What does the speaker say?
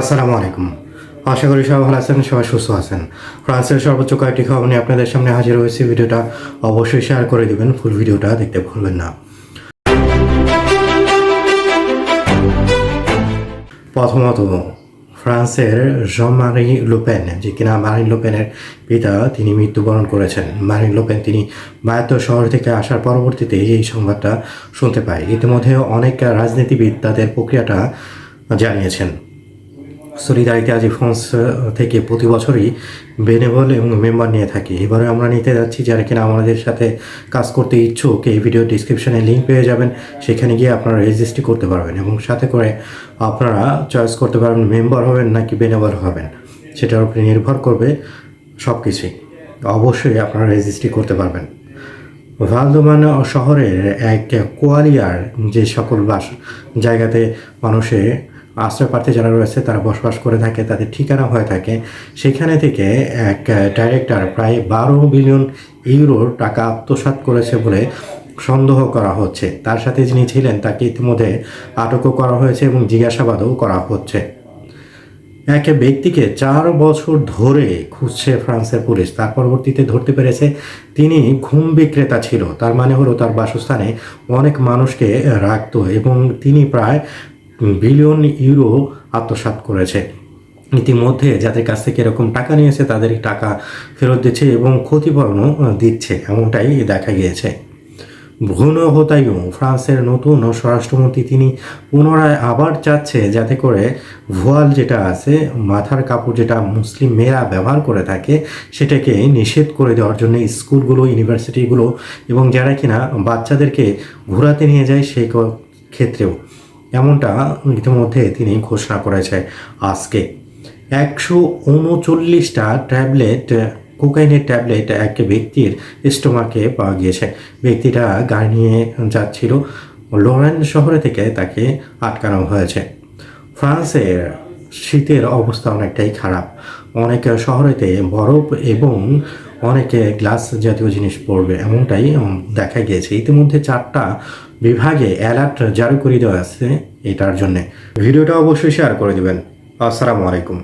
আসসালামু আলাইকুম। আশা করি সবাই ভালো আছেন, সবাই সুস্থ আছেন। ফ্রান্সের সর্বোচ্চ কয়েকটি খবর নিয়ে আপনাদের সামনে হাজির হয়েছে। ভিডিওটা অবশ্যই শেয়ার করে দিবেন ফুল ভিডিওটা দেখতে ভুলবেন না। প্রথমত, ফ্রান্সের জন মারি লোপেন যে কিনা মারিন লোপেনের পিতা, তিনি মৃত্যুবরণ করেছেন। মারিন লোপেন তিনি বায়ত্ত শহর থেকে আসার পরবর্তীতে এই সংবাদটা শুনতে পায়। ইতিমধ্যে অনেক রাজনীতিবিদ তাদের প্রক্রিয়াটা জানিয়েছেন। সলিদারিতে আজি ফ্রান্স থেকে প্রতি বছরই বেনেবল এবং মেম্বার নিয়ে থাকি। এবারে আমরা নিতে যাচ্ছি যারা কিনা আমাদের সাথে কাজ করতে ইচ্ছুক, এই ভিডিও ডিসক্রিপশনে লিঙ্ক পেয়ে যাবেন। সেখানে গিয়ে আপনারা রেজিস্ট্রি করতে পারবেন এবং সাথে করে আপনারা চয়েস করতে পারবেন মেম্বার হবেন নাকি বেনেবল হবেন। সেটার উপরে নির্ভর করবে সব কিছুই অবশ্যই আপনারা রেজিস্ট্রি করতে পারবেন। ভালদোমান শহরের এক কোয়ালিয়ার যে সকল বাস, জায়গাতে মানুষে আশ্রয় প্রার্থী যারা রয়েছে, তারা বসবাস করে থাকে, তাদের ঠিকানা হয়ে থাকে। সেখানে থেকে এক ডাইরেক্টর প্রায় বারো বিলিয়ন ইউরোর টাকা আত্মসাৎ করেছে বলে সন্দেহ করা হচ্ছে। তার সাথে যিনি ছিলেন, তাকে ইতিমধ্যে আটকও করা হয়েছে এবং জিজ্ঞাসাবাদও করা হচ্ছে। এক ব্যক্তিকে চার বছর ধরে খুঁজছে ফ্রান্সের পুলিশ। তার পরবর্তীতে ধরতে পেরেছে, তিনি ঘুম বিক্রেতা ছিল। তার মানে হলো, তার বাসস্থানে অনেক মানুষকে রাখত এবং তিনি প্রায় বিলিয়ন ইউরো আত্মসাৎ করেছে। ইতিমধ্যে যাদের কাছ থেকে এরকম টাকা নিয়েছে, তাদের টাকা ফেরত দিচ্ছে এবং ক্ষতিপূরণও দিচ্ছে, এমনটাই দেখা গিয়েছে। ভুন হোতায়ু ফ্রান্সের নতুন স্বরাষ্ট্রমন্ত্রী তিনি পুনরায় আবার চাচ্ছে যাতে করে ভুয়াল যেটা আছে, মাথার কাপড় যেটা মুসলিম মেয়েরা ব্যবহার করে থাকে, সেটাকে নিষেধ করে দেওয়ার জন্য স্কুলগুলো, ইউনিভার্সিটিগুলো এবং যারা কিনা বাচ্চাদেরকে ঘোরাতে নিয়ে যায় সেই ক্ষেত্রেও। এমনটা ইতিমধ্যে তিনি ঘোষণা করেছে আজকে। একশো উনচল্লিশটা ট্যাবলেট, কোকাইনের ট্যাবলেট এক ব্যক্তির স্টোমাকে পাওয়া গিয়েছে। ব্যক্তিটা গাড়ি নিয়ে যাচ্ছিল। লরেন শহরে থেকে তাকে আটকানো হয়েছে। ফ্রান্সের শীতের অবস্থা অনেকটাই খারাপ। অনেক শহরেতে বরফ এবং অনেকে গ্লাস জাতীয় জিনিস পড়বে এমনটাই দেখা গিয়েছে। ইতিমধ্যে চারটা বিভাগে অ্যালার্ট জারি করে দেওয়া আছে এটার জন্যে। ভিডিওটা অবশ্যই শেয়ার করে দেবেন। আসসালামু আলাইকুম।